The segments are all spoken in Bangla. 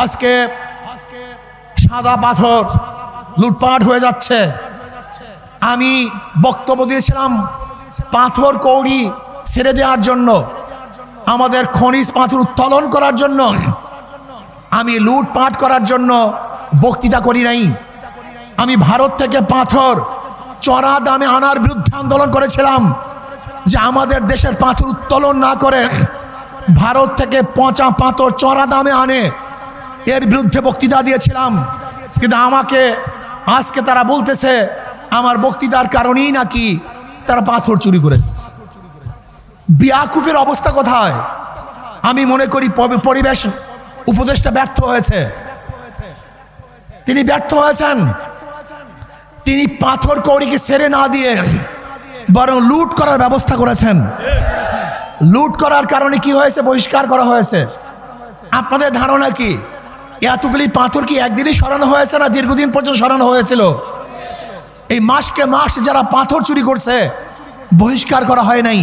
আজকে সাদা পাথর লুটপাট হয়ে যাচ্ছে। আমি বক্তব্য দিয়েছিলাম পাথর কৌড়ি ছেড়ে দেওয়ার জন্য, আমাদের খনিজ পাথর উত্তোলন করার জন্য, আমি লুটপাট করার জন্য বক্তৃতা করি নাই। আমি ভারত থেকে পাথর চড়া দামে আনার বিরুদ্ধে আন্দোলন করেছিলাম যে আমাদের দেশের পাথর উত্তোলন না করে ভারত থেকে পচা পাথর চড়া দামে আনে এর বিরুদ্ধে বক্তৃতা দিয়েছিলাম। কিন্তু আমাকে, আজকে তারা বলতেছে, আমার বক্তৃতার কারণেই নাকি তারা পাথর চুরি করেছে। বিয়াকুপের অবস্থা কোথায়? আমি মনে করি পরি- পরিবেশ উপদেশটা ব্যর্থ হয়েছে। তিনি ব্যর্থ হয়েছেন। তিনি পাথর কৌড়িকে সেরে না দিয়ে বরং লুট করার ব্যবস্থা করেছেন। লুট করার কারণে কি হয়েছে, বহিষ্কার করা হয়েছে? আপনাদের ধারণা কি? এতগুলি পাথর কি একদিনই সরানো হয়েছে না দীর্ঘদিন পর্যন্ত সরানো হয়েছিল? এই মাসকে মাস যারা পাথর চুরি করছে, বহিষ্কার করা হয় নাই।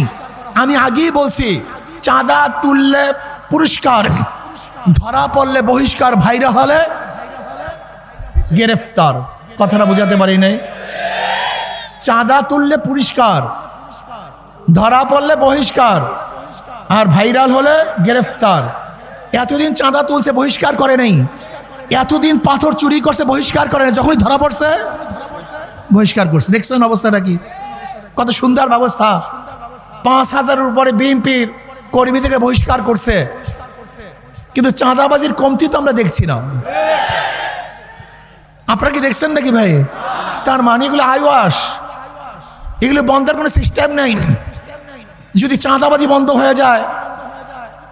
আমি আগেই বলছি, চাঁদা তুললে পুরস্কার, ধরা পড়লে বহিষ্কার ভাইরা হলে গ্রেফতার। কথাটা বোঝাতে পারি নাই? চাঁদা তুললে পুরস্কার, ধরা পড়লে বহিষ্কার, আর ভাইরাল হলে গ্রেফতার। এতদিন চাঁদা তুলছে, বহিষ্কার করে নাই। এতদিন পাথর চুরি করছে, বহিষ্কার করে নাই। যখনই ধরা পড়ছে, বহিষ্কার করছে। দেখছেন অবস্থাটা কি? কত সুন্দর ব্যবস্থা। পাঁচ হাজারের উপরে বিএনপির কর্মী থেকে বহিষ্কার করছে। কিন্তু চাঁদাবাজির কমতি তো আমরা দেখছি না। আপনারা কি দেখছেন নাকি ভাই? তার মানে এগুলো আইওয়াস। এগুলো বন্ধের কোনো সিস্টেম নেই। যদি চাঁদাবাজি বন্ধ হয়ে যায়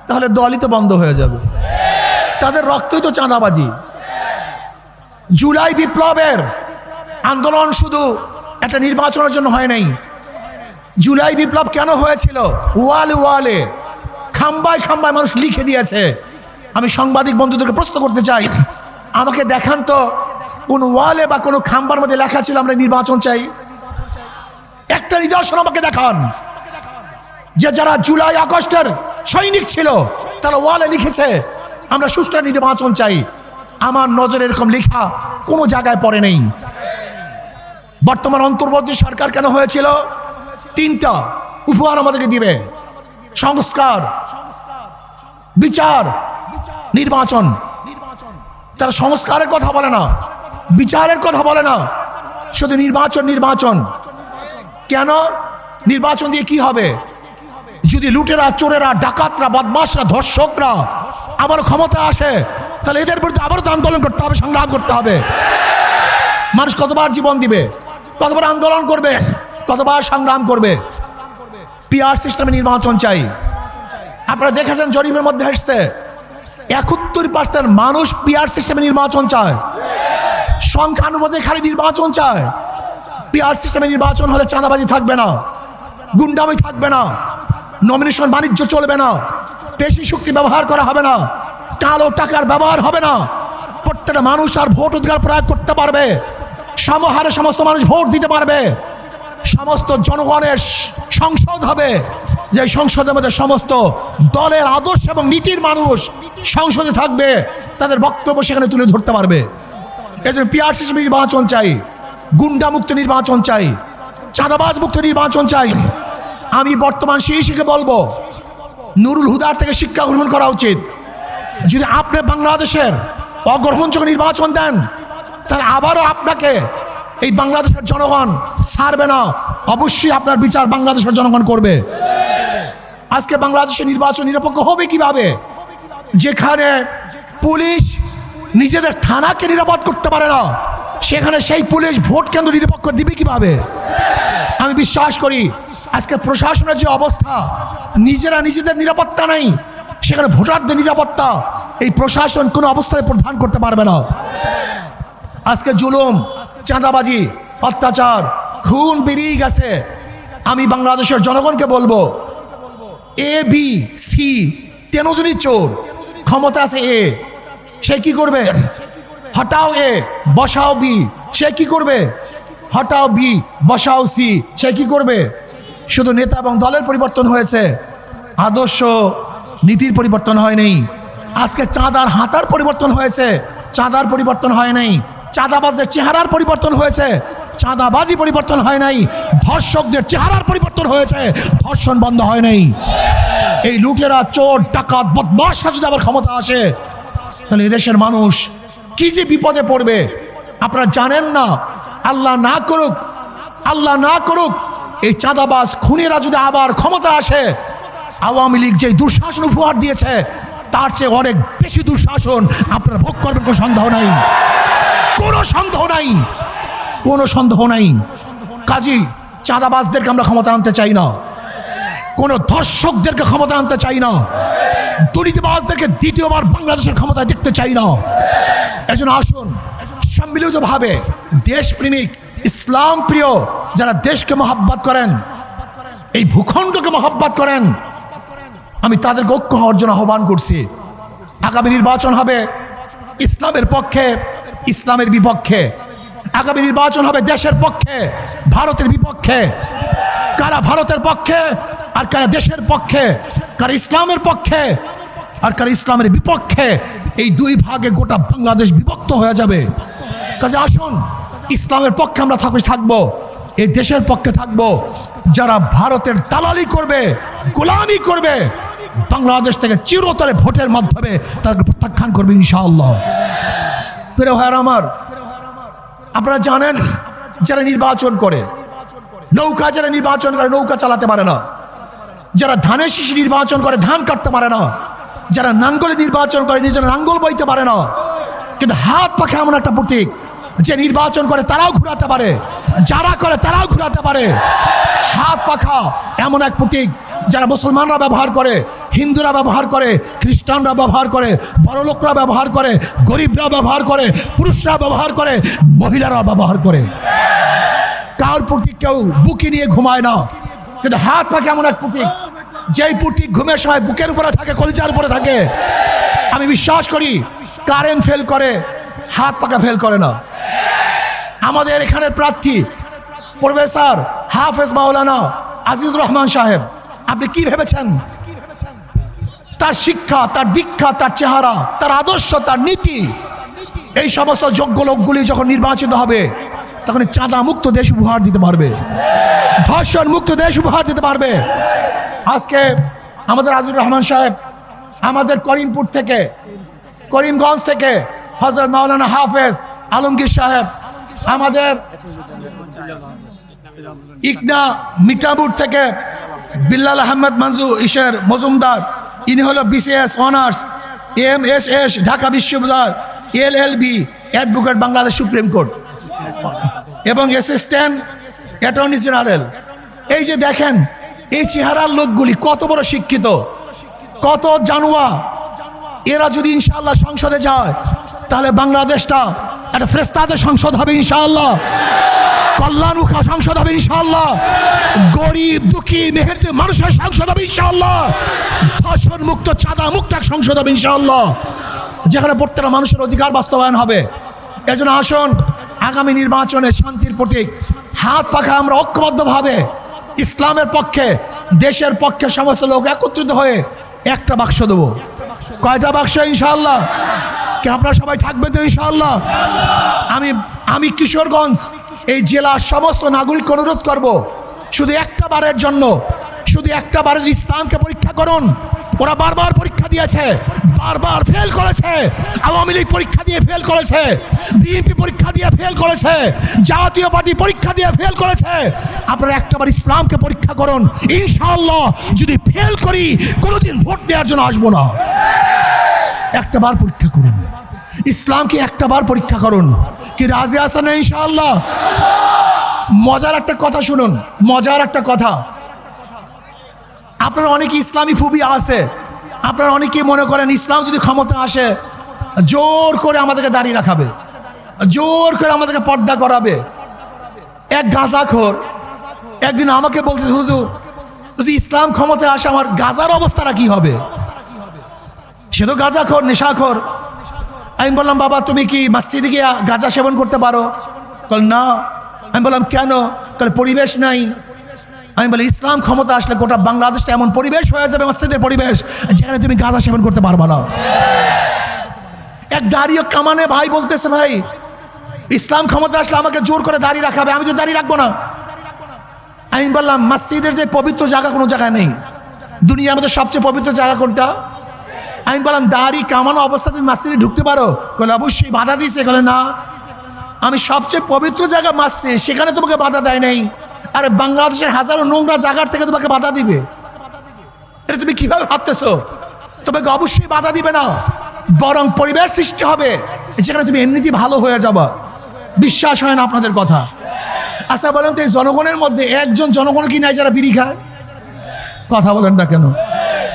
তাহলে দলই তো বন্ধ হয়ে যাবে। তাদের রক্তই তো চাঁদাবাজি। জুলাই বিপ্লবের আন্দোলন শুধু একটা নির্বাচনের জন্য হয় নাই। জুলাই বিপ্লব কেন হয়েছিল? ওয়ালে ওয়ালে, খাম্বায় খাম্বায় মানুষ লিখে দিয়েছে। আমি সাংবাদিক বন্ধুদেরকে প্রশ্ন করতে চাই, আমাকে দেখান তো কোন ওয়ালে বা কোনো খাম্বার মধ্যে লেখা ছিল, আমরা নির্বাচন চাই। একটা নিদর্শন আমাকে দেখান, যে যারা জুলাই আগস্টের সৈনিক ছিল। তারা ওয়ালে লিখেছে, আমরা সুষ্ঠু নির্বাচন চাই। আমার নজরে এরকম লেখা কোনো জায়গায় পড়ে নেই। বর্তমান অন্তর্বর্তী সরকার কেন হয়েছিল? তিনটা উপহার আমাদেরকে দিবে। সংস্কার, বিচার, নির্বাচন। তারা সংস্কারের কথা বলে না, বিচারের কথা বলে না। শুধু নির্বাচন নির্বাচন। কেন? নির্বাচন দিয়ে কি হবে? যদি লুটেরা, চোরেরা, ডাকাতরা বদমাসরা ধর্ষকরা আবার ক্ষমতা আসে, তাহলে এদের বিরুদ্ধে আবার তো আন্দোলন করতে হবে, সংগ্রাম করতে হবে। মানুষ কতবার জীবন দিবে, কতবার আন্দোলন করবে, কতবার সংগ্রাম করবে? পিআর সিস্টেমে নির্বাচন চাই। আপনারা দেখেছেন জরিপের মধ্যে এসছে, একাত্তর পার্সেন্ট মানুষ পিআর সিস্টেমে নির্বাচন চায়। সংখ্যানুপাতে খালি নির্বাচন চায়। পিআর সিস্টেমে নির্বাচন হলে চাঁদাবাজি থাকবে না, গুন্ডামি থাকবে না। নমিনেশন বাণিজ্য চলবে না। পেশি শক্তি ব্যবহার করা হবে না। কালো টাকার ব্যবহার হবে না। প্রত্যেকটা মানুষ আর ভোট অধিকার প্রয়োগ করতে পারবে। সমহারে সমস্ত মানুষ ভোট দিতে পারবে। সমস্ত জনগণের সংসদ হবে। যে সংসদের মধ্যে সমস্ত দলের আদর্শ এবং নীতির মানুষ সংসদে থাকবে, তাদের বক্তব্য সেখানে তুলে ধরতে পারবে। এই জন্য পিআরসি নির্বাচন চাই। গুন্ডা মুক্ত নির্বাচন চাই। চাঁদাবাজ মুক্ত নির্বাচন চাই। আমি বর্তমান শিশুকে বলব, নুরুল হুদার থেকে শিক্ষা গ্রহণ করা উচিত। যদি আপনি বাংলাদেশের অগ্রহণযোগ্য নির্বাচন দেন, তাহলে আবারও আপনাকে এই বাংলাদেশের জনগণ ছাড়বে না। অবশ্যই আপনার বিচার বাংলাদেশের জনগণ করবে। আজকে বাংলাদেশের নির্বাচন নিরপেক্ষ হবে কীভাবে? যেখানে পুলিশ নিজেদের থানাকে নিরাপদ করতে পারে না, সেখানে সেই পুলিশ ভোট কেন্দ্র নিরপেক্ষ দিবে কীভাবে? আমি বিশ্বাস করি আজকে প্রশাসনের যে অবস্থা, নিজেরা নিজেদের নিরাপত্তা নেই, সেখানে ভোটারদের নিরাপত্তা, এই প্রশাসন কোনো অবস্থায় প্রধান করতে পারবে না। আজকে জুলুম, চাঁদাবাজি, অত্যাচার, খুন বেরিয়ে গেছে। আমি বাংলাদেশের জনগণকে বলব, এ বি সি তেনজনই চোর, ক্ষমতা আছে এ, সে কি করবে? হটাও এ, বসাও বি সে কি করবে? হটাও বি বসাও সি সে কি করবে? শুধু নেতা এবং দলের পরিবর্তন হয়েছে। আদর্শ নীতির পরিবর্তন হয়নি। আজকে চাঁদার হাতার পরিবর্তন হয়েছে। চাঁদার পরিবর্তন হয় নাই। চাঁদাবাজদের চেহারার পরিবর্তন হয়েছে। চাঁদাবাজি পরিবর্তন হয় নাই। ধর্ষকদের চেহারার পরিবর্তন হয়েছে। ধর্ষণ বন্ধ হয় নাই। এই লুটেরা, চোর, ডাকাত বদমাশরা যদি আবার ক্ষমতা আসে। তাহলে এদেশের মানুষ কি যে বিপদে পড়বে? আপনারা জানেন না। আল্লাহ না করুক, আল্লাহ না করুক এই চাঁদাবাজ খুনিরা যদি আবার ক্ষমতা আসে, আওয়ামী লীগ যে দুঃশাসন উপহার দিয়েছে, তার চেয়ে অনেক বেশি দুঃশাসন আপনারা ভোগ করবেন, কোনো সন্দেহ নাই। কোনো সন্দেহ নাই। কোনো সন্দেহ নাই। কাজী, চাঁদাবাজদেরকে আমরা ক্ষমতা আনতে চাই না। কোনো ধর্ষকদেরকে ক্ষমতা আনতে চাই না। দুর্নীতিবাজদেরকে দ্বিতীয়বার বাংলাদেশের ক্ষমতায় দেখতে চাই না। এজন্য আসুন, সম্মিলিতভাবে দেশপ্রেমিক ইসলাম প্রিয় যারা দেশকে মহাব্বত করেন, এই ভূখণ্ডকে মহাব্বত করেন, আমি তাদেরকে ঐক্য হওয়ার জন্য আহ্বান করছি। আগামী নির্বাচন হবে ইসলামের পক্ষে, ইসলামের বিপক্ষে। আগামী নির্বাচন হবে দেশের পক্ষে, ভারতের বিপক্ষে। কারা ভারতের পক্ষে, আর কারা দেশের পক্ষে। কারা ইসলামের পক্ষে, আর কারা ইসলামের বিপক্ষে। এই দুই ভাগে গোটা বাংলাদেশ বিভক্ত হয়ে যাবে। কাজে আসুন, ইসলামের পক্ষে আমরা থাকব এই দেশের পক্ষে থাকব। যারা ভারতের দালালি করবে, গোলামি করবে, বাংলাদেশ থেকে চিরতরে ভোটের মাধ্যমে তাদেরকে প্রত্যাখ্যান করবে ইনশাআল্লাহ। প্রিয় ভাইয়ার আমার, আপনারা জানেন, যারা নির্বাচন করে, নৌকা যারা নির্বাচন করে, নৌকা চালাতে পারে না। যারা ধানের শিশি নির্বাচন করে, ধান কাটতে পারে না। যারা নাঙ্গলে নির্বাচন করে, নিজেরা নাঙ্গল বইতে পারে না। কিন্তু হাত পাখা এমন একটা প্রতীক যে নির্বাচন করে তারাও ঘুরাতে পারে। যারা করে তারাও ঘুরাতে পারে। হাত পাখা এমন এক প্রতীক যারা মুসলমানরা ব্যবহার করে, হিন্দুরা ব্যবহার করে, খ্রিস্টানরা ব্যবহার করে, বড়লোকরা ব্যবহার করে, গরিবরা ব্যবহার করে, পুরুষরা ব্যবহার করে মহিলারা ব্যবহার করে। কার প্রতীক কেউ বুকে নিয়ে ঘুমায় না। কিন্তু হাত পাখা এমন এক প্রতীক। যেই প্রতীক ঘুমের সময় বুকের উপরে থাকে, কলিজার উপরে থাকে। আমি বিশ্বাস করি, কারেন্ট ফেল করে, হাত পাকা ফেল করে না। আমাদের এখানের প্রার্থী প্রফেসর হাফেজ মাওলানা আজিজুর রহমান সাহেব, আপনি কি ভেবেছেন? তার শিক্ষা, তার দীক্ষা, তার চেহারা, তার আদর্শ, তার নীতি, এই সমস্ত যোগ্য লোকগুলি যখন নির্বাচিত হবে, তখন চাঁদা মুক্ত দেশ উপহার দিতে পারবে। ধর্ষণ মুক্ত দেশ উপহার দিতে পারবে। আজকে আমাদের আজিজুর রহমান সাহেব আমাদের করিমপুর থেকে, করিমগঞ্জ থেকে হজরত মাওলানা হাফেজ আলমগীর সাহেব আমাদের ইকনা মিঠাপুর থেকে বিল্লাল আহমেদ মঞ্জু ইশের মজুমদার। ইনি হলো BCS honours M S S Dhaka বিশ্ববিদ্যালয় L L B advocate Bangladesh supreme court এবং অ্যাসিস্ট্যান্ট অ্যাটর্নি জেনারেল এই যে দেখেন, এই চেহারার লোকগুলি কত বড় শিক্ষিত, কত জানুয়া। এরা যদি ইনশাল্লাহ সংসদে যায়, তাহলে বাংলাদেশটা একটা ফ্রেস্তাদের সংসদ হবে ইনশাআল্লাহ। কল্যাণমুখা সংসদ হবে ইনশাআল্লাহ। গরিব, দুঃখী, মেহেরতে মানুষের সংসদ হবে ইনশাআল্লাহ। ধর্ষণ মুক্ত, চাঁদা মুক্ত এক সংসদ হবে ইনশাআল্লাহ। যেখানে প্রত্যেকটা মানুষের অধিকার বাস্তবায়ন হবে। এজন্য আসুন, আগামী নির্বাচনে শান্তির প্রতীক। হাত পাখা আমরা ঐক্যবদ্ধভাবে ইসলামের পক্ষে, দেশের পক্ষে সমস্ত লোক একত্রিত হয়ে একটা বাক্স দেবো। কয়টা বাক্স ইনশাআল্লাহ? কি আপনারা সবাই থাকবেন তো ইনশাআল্লাহ? আমি আমি কিশোরগঞ্জ, এই জেলার সমস্ত নাগরিক অনুরোধ করব, শুধু একটা বারের জন্য, শুধু একটা বারের ইসলামকে পরীক্ষা করুন। ওরা বারবার পরীক্ষা দিয়েছে, বারবার ফেল করেছে, আওয়ামী লীগ পরীক্ষা দিয়ে ফেল করেছে, বিএনপি পরীক্ষা দিয়ে ফেল করেছে, জাতীয় পার্টি পরীক্ষা দিয়ে ফেল করেছে। আপনারা একটাবার ইসলামকে পরীক্ষা করুন। ইনশাআল্লাহ, যদি ফেল করি, কোনোদিন ভোট নেওয়ার জন্য আসব না। একটা বার পরীক্ষা করুন। ইসলামকে একটা বার পরীক্ষা করুন। কি রাজি আছেন না ইনশাআল্লাহ? মজার একটা কথা শুনুন, মজার একটা কথা। আপনার অনেকে ইসলামী ফুবি আছে। আপনারা অনেকেই মনে করেন ইসলাম যদি ক্ষমতা আসে, জোর করে আমাদেরকে দাঁড়িয়ে রাখাবে। জোর করে আমাদেরকে পর্দা করাবে। এক গাঁজাখোর একদিন আমাকে বলছে হুজুর, যদি ইসলাম ক্ষমতায় আসে, আমার গাজার অবস্থাটা কি হবে? সে তো গাঁজাখোর, নেশাখোর। আমি বললাম, বাবা, তুমি কি মসজিদে গিয়ে গাঁজা সেবন করতে পারো? বল না। আমি বললাম, কেন? কারণ পরিবেশ নাই। আমি বলি, ইসলাম ক্ষমতা আসলে গোটা বাংলাদেশটা এমন পরিবেশ হয়ে যাবে, মসজিদের পরিবেশ, যেখানে তুমি গাঁজা সেবন করতে পারবা না। এক দাঁড়িয়ে কামানে ভাই বলতেছে, ভাই, ইসলাম ক্ষমতা আসলে আমাকে জোর করে দাঁড়িয়ে রাখাবে আমি তো দাঁড়িয়ে রাখব না। আমি বললাম, মসজিদের যে পবিত্র জায়গা কোনো জায়গায় নেই। দুনিয়ার মধ্যে সবচেয়ে পবিত্র জায়গা কোনটা? আমি বললাম, দাড়ি কামানো অবস্থা তুমি মসজিদে ঢুকতে পারো। বলে অবশ্যই বাধা দিয়েছে। বলে না। আমি সবচেয়ে পবিত্র জায়গা মাসছি সেখানে তোমাকে বাধা দেয় নাই। আরে, বাংলাদেশের হাজারো নোংরা জায়গার থেকে তোমাকে বাধা দিবে। এটা তুমি কীভাবে ভাবতেছো? তোমাকে অবশ্যই বাধা দিবে না। বরং পরিবেশ সৃষ্টি হবে, যেখানে তুমি এমনিতেই ভালো হয়ে যাবা। বিশ্বাস হয় না আপনাদের কথা। আচ্ছা বলেন তো এই জনগণের মধ্যে একজন জনগণ কি নাই যারা বিড়ি খায়? কথা বলেন না কেন।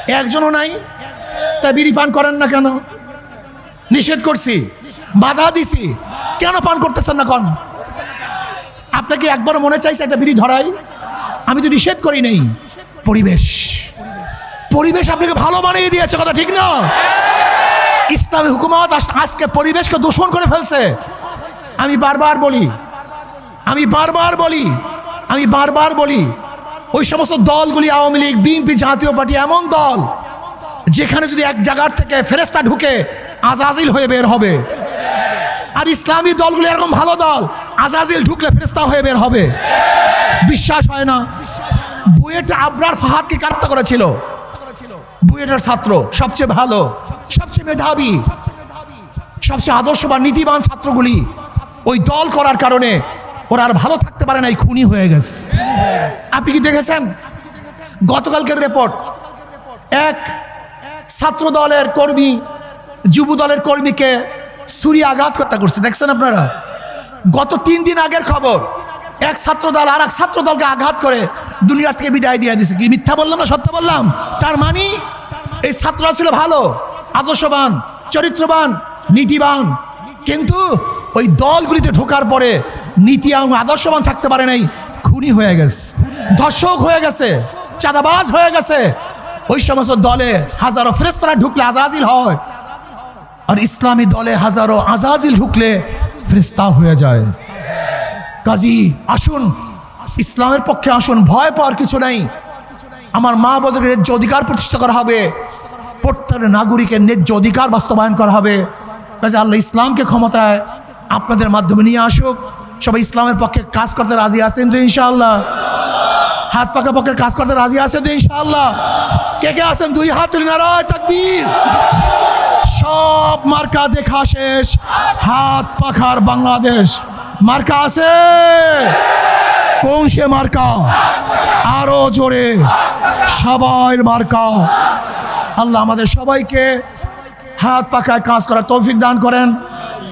একজনও নাই। তা বিড়ি পান করেন না কেন? নিষেধ করছি। বাধা দিছি। কেন পান করতেছেন না কোন? আপনাকে একবার মনে চাইছে একটা বিড়ি ধরাই? আমি তো নিষেধ করি নেই। পরিবেশ। পরিবেশ আপনাকে ভালো বানিয়ে দিয়েছে, কথা ঠিক না? ইসলামী হুকুমত আজ- আজকে পরিবেশকে দূষণ করে ফেলছে। আমি বারবার বলি, আমি বারবার বলি, আমি বারবার বলি, ওই সমস্ত দলগুলি আওয়ামী লীগ, বিএনপি জাতীয় পার্টি এমন দল যেখানে যদি এক জায়গার থেকে ফেরেস্তা ঢুকে আজাজিল হয়ে বের হবে। আর ইসলামী দলগুলো এরকম ভালো দল, আজাজিল ঢুকলে ফেরেস্তা হয়ে বের হবে। বিশ্বাস হয় না। বুয়েটা আবরার ফাহাদকে কাত্তা করেছিল? বুয়েটার ছাত্র, সবচেয়ে ভালো, সবচেয়ে মেধাবী, সবচেয়ে আদর্শ বা নীতিবান ছাত্রগুলি ওই দল করার কারণে ওরা আর ভালো থাকতে পারে না, এই খুনি হয়ে গেছে। আপনি কি দেখেছেন? গতকালকের রিপোর্ট এক ছাত্র দলের কর্মী যুব দলের কর্মীকে ছুরি আঘাত হত্যা করছে। দেখছেন আপনারা? গত তিন দিন আগের খবর, এক ছাত্র দল আর এক ছাত্র দলকে আঘাত করে দুনিয়া থেকে বিদায় দিয়ে দিছে। কি মিথ্যা বললাম না সত্য বললাম? তার মানে এই ছাত্ররা ছিল ভালো, আদর্শবান, চরিত্রবান, নীতিবান। কিন্তু ওই দলগুলিতে ঢোকার পরে নীতি এবং আদর্শবান থাকতে পারে নাই, খুনি হয়ে গেছে, ধর্ষক হয়ে গেছে, চাঁদাবাজ হয়ে গেছে। ওই সমস্ত দলে হাজারো ফেরেস্তারা ঢুকলে আজাজিল হয়। আর ইসলামী দলে হাজারো আজাজিল ঢুকলে ফেরেস্তা হয়ে যায়। কাজী, আসুন। ইসলামের পক্ষে আসুন, ভয় পাওয়ার কিছু নাই। আমার মা বোধের ন্যায্য অধিকার প্রতিষ্ঠা করা হবে। প্রত্যেক নাগরিকের ন্যায্য অধিকার বাস্তবায়ন করা হবে। কাজে, আল্লাহ ইসলামকে ক্ষমতায় আপনাদের মাধ্যমে নিয়ে আসুক। সবাই ইসলামের পক্ষে কাজ করতে রাজি আছেন তো ইনশাআল্লাহ? হাত পাকা পক্ষের কাজ করতে রাজি আছেন তো ইনশাআল্লাহ? কে কে আছেন? দুই হাত তুলে নারায় তাকবীর। সব মার্কা দেখা শেষ। হাত পাখার বাংলাদেশ। মার্কা আছে? কোন সে মার্কা? আরও জোরে। সবাই মার্কা। আল্লাহ আমাদের সবাইকে হাত পাখায় কাজ করার তৌফিক দান করেন।